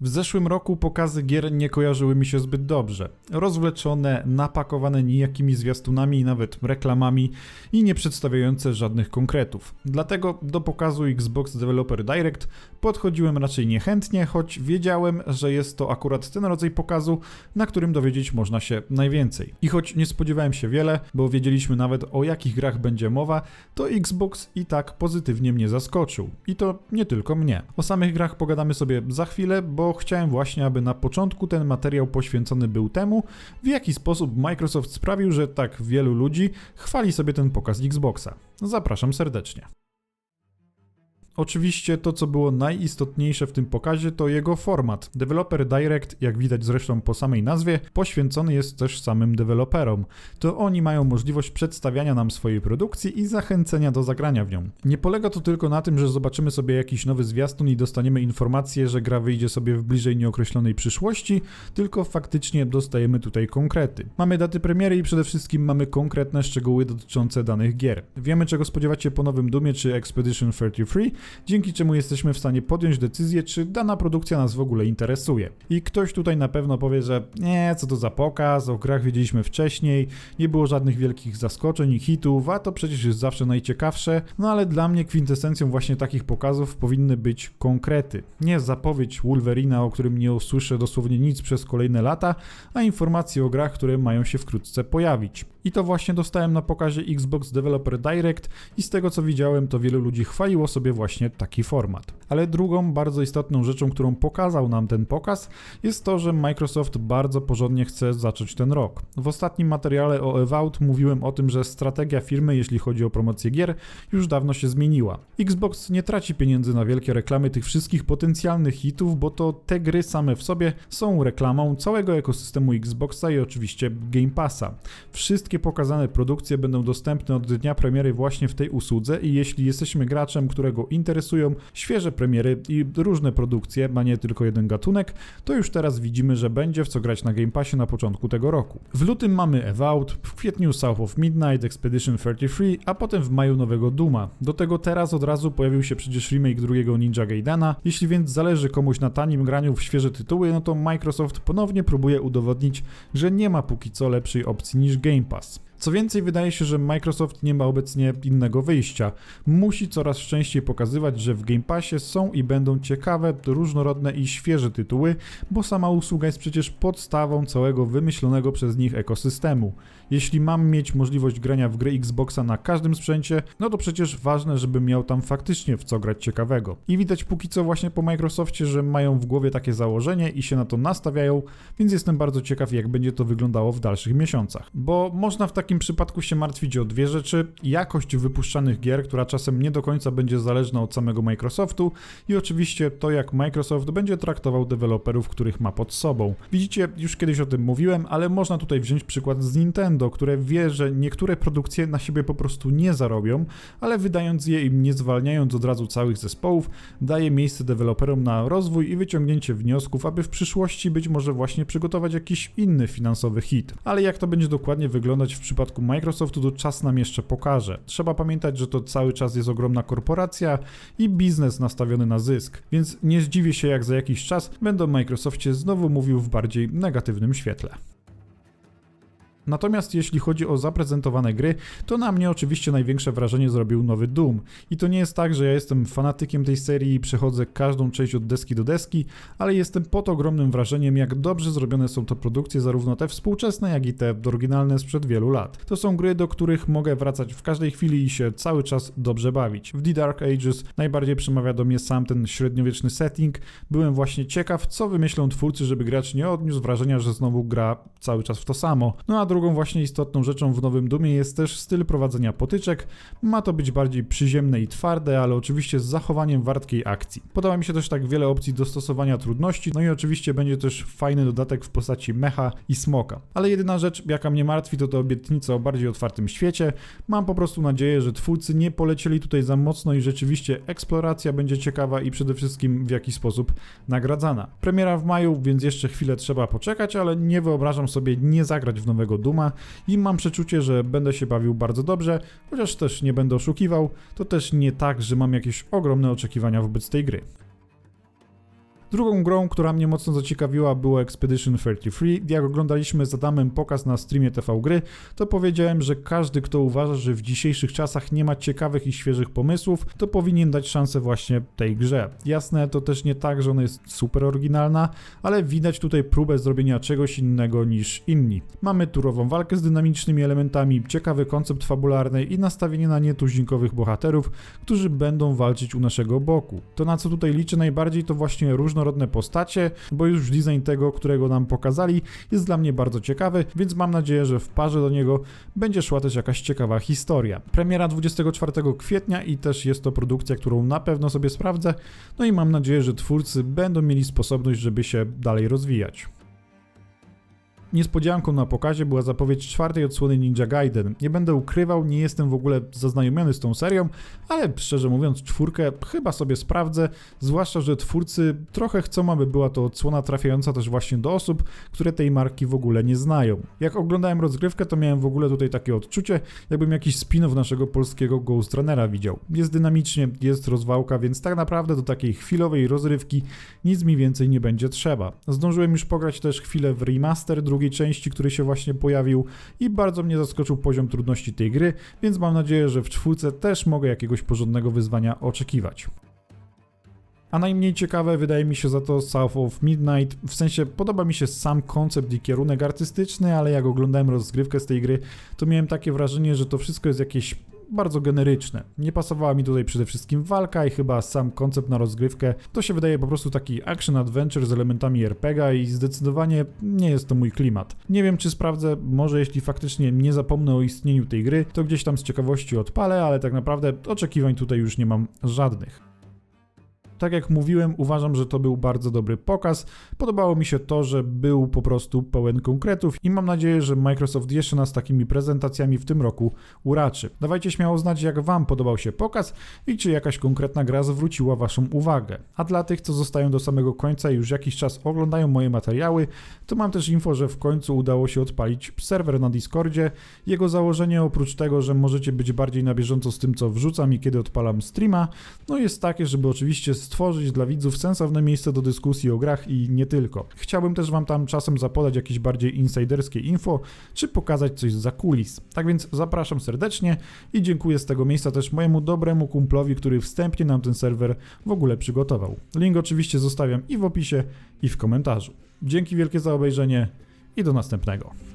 W zeszłym roku pokazy gier nie kojarzyły mi się zbyt dobrze. Rozwleczone, napakowane nijakimi zwiastunami i nawet reklamami i nie przedstawiające żadnych konkretów. Dlatego do pokazu Xbox Developer Direct podchodziłem raczej niechętnie, choć wiedziałem, że jest to akurat ten rodzaj pokazu, na którym dowiedzieć można się najwięcej. I choć nie spodziewałem się wiele, bo wiedzieliśmy nawet o jakich grach będzie mowa, to Xbox i tak pozytywnie mnie zaskoczył. I to nie tylko mnie. O samych grach pogadamy sobie za chwilę, bo chciałem właśnie, aby na początku ten materiał poświęcony był temu, w jaki sposób Microsoft sprawił, że tak wielu ludzi chwali sobie ten pokaz Xboxa. Zapraszam serdecznie. Oczywiście to, co było najistotniejsze w tym pokazie, to jego format. Developer Direct, jak widać zresztą po samej nazwie, poświęcony jest też samym deweloperom. To oni mają możliwość przedstawiania nam swojej produkcji i zachęcenia do zagrania w nią. Nie polega to tylko na tym, że zobaczymy sobie jakiś nowy zwiastun i dostaniemy informację, że gra wyjdzie sobie w bliżej nieokreślonej przyszłości, tylko faktycznie dostajemy tutaj konkrety. Mamy daty premiery i przede wszystkim mamy konkretne szczegóły dotyczące danych gier. Wiemy czego spodziewać się po nowym Dumie czy Expedition 33, dzięki czemu jesteśmy w stanie podjąć decyzję, czy dana produkcja nas w ogóle interesuje. I ktoś tutaj na pewno powie, że nie, co to za pokaz, o grach wiedzieliśmy wcześniej, nie było żadnych wielkich zaskoczeń i hitów, a to przecież jest zawsze najciekawsze, no ale dla mnie kwintesencją właśnie takich pokazów powinny być konkrety. Nie zapowiedź Wolverina, o którym nie usłyszę dosłownie nic przez kolejne lata, a informacje o grach, które mają się wkrótce pojawić. I to właśnie dostałem na pokazie Xbox Developer Direct i z tego co widziałem, to wielu ludzi chwaliło sobie właśnie taki format. Ale drugą bardzo istotną rzeczą, którą pokazał nam ten pokaz, jest to, że Microsoft bardzo porządnie chce zacząć ten rok. W ostatnim materiale o Evout mówiłem o tym, że strategia firmy, jeśli chodzi o promocję gier, już dawno się zmieniła. Xbox nie traci pieniędzy na wielkie reklamy tych wszystkich potencjalnych hitów, bo to te gry same w sobie są reklamą całego ekosystemu Xboxa i oczywiście Game Passa. Wszystkie pokazane produkcje będą dostępne od dnia premiery właśnie w tej usłudze i jeśli jesteśmy graczem, którego interesują świeże premiery i różne produkcje, a nie tylko jeden gatunek, to już teraz widzimy, że będzie w co grać na Game Passie na początku tego roku. W lutym mamy Evout, w kwietniu South of Midnight, Expedition 33, a potem w maju nowego Duma. Do tego teraz od razu pojawił się przecież remake drugiego Ninja Gaidana. Jeśli więc zależy komuś na tanim graniu w świeże tytuły, no to Microsoft ponownie próbuje udowodnić, że nie ma póki co lepszej opcji niż Game Pass. Co więcej, wydaje się, że Microsoft nie ma obecnie innego wyjścia. Musi coraz częściej pokazywać, że w Game Passie są i będą ciekawe, różnorodne i świeże tytuły, bo sama usługa jest przecież podstawą całego wymyślonego przez nich ekosystemu. Jeśli mam mieć możliwość grania w gry Xboxa na każdym sprzęcie, no to przecież ważne, żebym miał tam faktycznie w co grać ciekawego. I widać póki co właśnie po Microsoftie, że mają w głowie takie założenie i się na to nastawiają, więc jestem bardzo ciekaw, jak będzie to wyglądało w dalszych miesiącach. Bo można w takim przypadku się martwić o dwie rzeczy: jakość wypuszczanych gier, która czasem nie do końca będzie zależna od samego Microsoftu, i oczywiście to, jak Microsoft będzie traktował deweloperów, których ma pod sobą. Widzicie, już kiedyś o tym mówiłem, ale można tutaj wziąć przykład z Nintendo, które wie, że niektóre produkcje na siebie po prostu nie zarobią, ale wydając je i nie zwalniając od razu całych zespołów, daje miejsce deweloperom na rozwój i wyciągnięcie wniosków, aby w przyszłości być może właśnie przygotować jakiś inny finansowy hit. Ale jak to będzie dokładnie wyglądać w przypadku Microsoftu, to czas nam jeszcze pokaże. Trzeba pamiętać, że to cały czas jest ogromna korporacja i biznes nastawiony na zysk, więc nie zdziwię się, jak za jakiś czas będę o Microsoftie znowu mówił w bardziej negatywnym świetle. Natomiast jeśli chodzi o zaprezentowane gry, to na mnie oczywiście największe wrażenie zrobił nowy Doom. I to nie jest tak, że ja jestem fanatykiem tej serii i przechodzę każdą część od deski do deski, ale jestem pod ogromnym wrażeniem, jak dobrze zrobione są to produkcje, zarówno te współczesne, jak i te oryginalne sprzed wielu lat. To są gry, do których mogę wracać w każdej chwili i się cały czas dobrze bawić. W The Dark Ages najbardziej przemawia do mnie sam ten średniowieczny setting. Byłem właśnie ciekaw, co wymyślą twórcy, żeby gracz nie odniósł wrażenia, że znowu gra cały czas w to samo. No a drugą właśnie istotną rzeczą w Nowym Dumie jest też styl prowadzenia potyczek. Ma to być bardziej przyziemne i twarde, ale oczywiście z zachowaniem wartkiej akcji. Podoba mi się też tak wiele opcji dostosowania trudności, no i oczywiście będzie też fajny dodatek w postaci mecha i smoka. Ale jedyna rzecz, jaka mnie martwi, to te obietnice o bardziej otwartym świecie. Mam po prostu nadzieję, że twórcy nie polecieli tutaj za mocno i rzeczywiście eksploracja będzie ciekawa i przede wszystkim w jakiś sposób nagradzana. Premiera w maju, więc jeszcze chwilę trzeba poczekać, ale nie wyobrażam sobie nie zagrać w nowego Duma i mam przeczucie, że będę się bawił bardzo dobrze, chociaż też nie będę oszukiwał, to też nie tak, że mam jakieś ogromne oczekiwania wobec tej gry. Drugą grą, która mnie mocno zaciekawiła było Expedition 33. Jak oglądaliśmy z Adamem pokaz na streamie TV Gry, to powiedziałem, że każdy, kto uważa, że w dzisiejszych czasach nie ma ciekawych i świeżych pomysłów, to powinien dać szansę właśnie tej grze. Jasne, to też nie tak, że ona jest super oryginalna, ale widać tutaj próbę zrobienia czegoś innego niż inni. Mamy turową walkę z dynamicznymi elementami, ciekawy koncept fabularny i nastawienie na nietuzinkowych bohaterów, którzy będą walczyć u naszego boku. To na co tutaj liczę najbardziej to właśnie różnorodne postacie, bo już design tego, którego nam pokazali jest dla mnie bardzo ciekawy, więc mam nadzieję, że w parze do niego będzie szła też jakaś ciekawa historia. Premiera 24 kwietnia i też jest to produkcja, którą na pewno sobie sprawdzę, no i mam nadzieję, że twórcy będą mieli sposobność, żeby się dalej rozwijać. Niespodzianką na pokazie była zapowiedź czwartej odsłony Ninja Gaiden. Nie będę ukrywał, nie jestem w ogóle zaznajomiony z tą serią, ale szczerze mówiąc, czwórkę chyba sobie sprawdzę, zwłaszcza, że twórcy trochę chcą, aby była to odsłona trafiająca też właśnie do osób, które tej marki w ogóle nie znają. Jak oglądałem rozgrywkę, to miałem w ogóle tutaj takie odczucie, jakbym jakiś spin-off naszego polskiego Ghost Runnera widział. Jest dynamicznie, jest rozwałka, więc tak naprawdę do takiej chwilowej rozrywki nic mi więcej nie będzie trzeba. Zdążyłem już pograć też chwilę w remaster drugiej części, który się właśnie pojawił i bardzo mnie zaskoczył poziom trudności tej gry, więc mam nadzieję, że w czwórce też mogę jakiegoś porządnego wyzwania oczekiwać. A najmniej ciekawe wydaje mi się za to South of Midnight. W sensie podoba mi się sam koncept i kierunek artystyczny, ale jak oglądałem rozgrywkę z tej gry, to miałem takie wrażenie, że to wszystko jest jakieś bardzo generyczne. Nie pasowała mi tutaj przede wszystkim walka i chyba sam koncept na rozgrywkę. To się wydaje po prostu taki action adventure z elementami RPG i zdecydowanie nie jest to mój klimat. Nie wiem czy sprawdzę, może jeśli faktycznie nie zapomnę o istnieniu tej gry, to gdzieś tam z ciekawości odpalę, ale tak naprawdę oczekiwań tutaj już nie mam żadnych. Tak jak mówiłem, uważam, że to był bardzo dobry pokaz. Podobało mi się to, że był po prostu pełen konkretów i mam nadzieję, że Microsoft jeszcze nas takimi prezentacjami w tym roku uraczy. Dawajcie śmiało znać, jak Wam podobał się pokaz i czy jakaś konkretna gra zwróciła Waszą uwagę. A dla tych, co zostają do samego końca i już jakiś czas oglądają moje materiały, to mam też info, że w końcu udało się odpalić serwer na Discordzie. Jego założenie, oprócz tego, że możecie być bardziej na bieżąco z tym, co wrzucam i kiedy odpalam streama, no jest takie, żeby oczywiście stworzyć dla widzów sensowne miejsce do dyskusji o grach i nie tylko. Chciałbym też Wam tam czasem zapodać jakieś bardziej insiderskie info, czy pokazać coś za kulis. Tak więc zapraszam serdecznie i dziękuję z tego miejsca też mojemu dobremu kumplowi, który wstępnie nam ten serwer w ogóle przygotował. Link oczywiście zostawiam i w opisie, i w komentarzu. Dzięki wielkie za obejrzenie i do następnego.